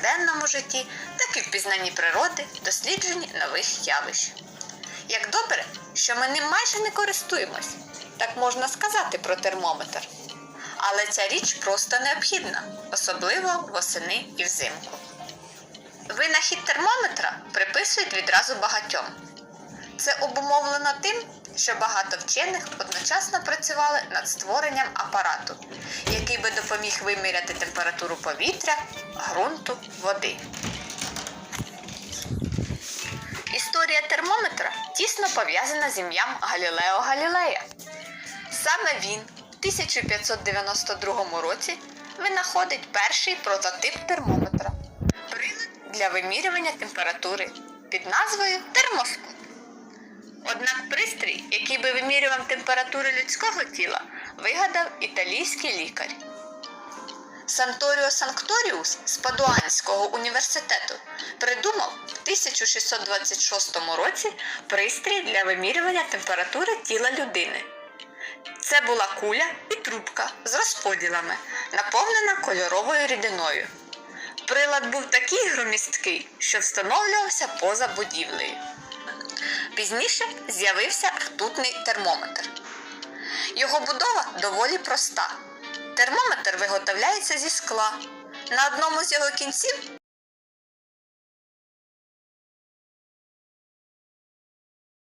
денному житті, так і в пізнанні природи, дослідженні нових явищ. Як добре, що ми ним майже не користуємось, так можна сказати про термометр. Але ця річ просто необхідна, особливо восени і взимку. Винахід термометра приписують відразу багатьом. Це обумовлено тим, що багато вчених одночасно працювали над створенням апарату, який би допоміг виміряти температуру повітря, ґрунту, води. Історія термометра тісно пов'язана з ім'ям Галілео Галілея. Саме він в 1592 році винаходить перший прототип термометра прилад для вимірювання температури під назвою термоскоп. Однак пристрій, який би вимірював температуру людського тіла, вигадав італійський лікар. Санторіо Санкторіус з Падуанського університету придумав в 1626 році пристрій для вимірювання температури тіла людини. Це була куля і трубка з розподілами, наповнена кольоровою рідиною. Прилад був такий громісткий, що встановлювався поза будівлею. Пізніше з'явився ртутний термометр. Його будова доволі проста. Термометр виготовляється зі скла. На одному з його кінців